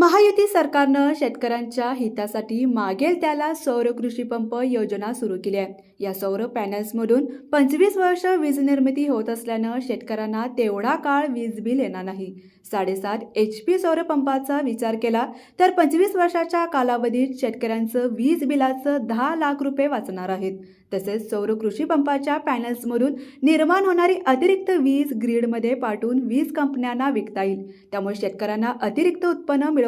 महायुती सरकारनं शेतकऱ्यांच्या हितासाठी मागेल त्याला सौर कृषी पंप योजना सुरू केली आहे. या सौर पॅनल्समधून पंचवीस वर्ष वीज निर्मिती होत असल्यानं शेतकऱ्यांना तेवढा काळ वीज बिल येणार नाही. साडेसात एच पी सौर पंपाचा विचार केला तर पंचवीस वर्षाच्या कालावधीत शेतकऱ्यांचं वीज बिलाचं दहा लाख रुपये वाचणार आहेत. तसेच सौर कृषी पंपाच्या पॅनल्समधून निर्माण होणारी अतिरिक्त वीज ग्रीडमध्ये पाठवून वीज कंपन्यांना विकता येईल. त्यामुळे शेतकऱ्यांना अतिरिक्त उत्पन्न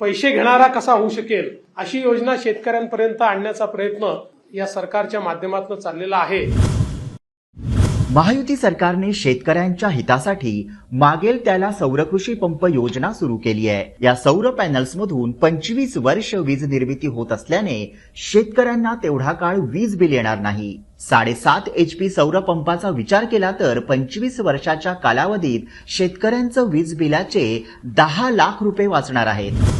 पैसे घेणारा कसा होऊ शकेल अशी योजना शेतकऱ्यांपर्यंत आणण्याचा प्रयत्न या सरकारच्या माध्यमातून चाललेला आहे. महायुती सरकारने शेतकऱ्यांच्या हितासाठी मागेल त्याला सौरकृषी पंप योजना सुरू केली आहे. या सौर पॅनल्समधून पंचवीस वर्ष वीज निर्मिती होत असल्याने शेतकऱ्यांना तेवढा काळ वीज बिल येणार नाही. साडेसात एच पी सौर पंपाचा विचार केला तर पंचवीस वर्षाच्या कालावधीत शेतकऱ्यांचं वीज बिलाचे दहा लाख रुपये वाचणार आहेत.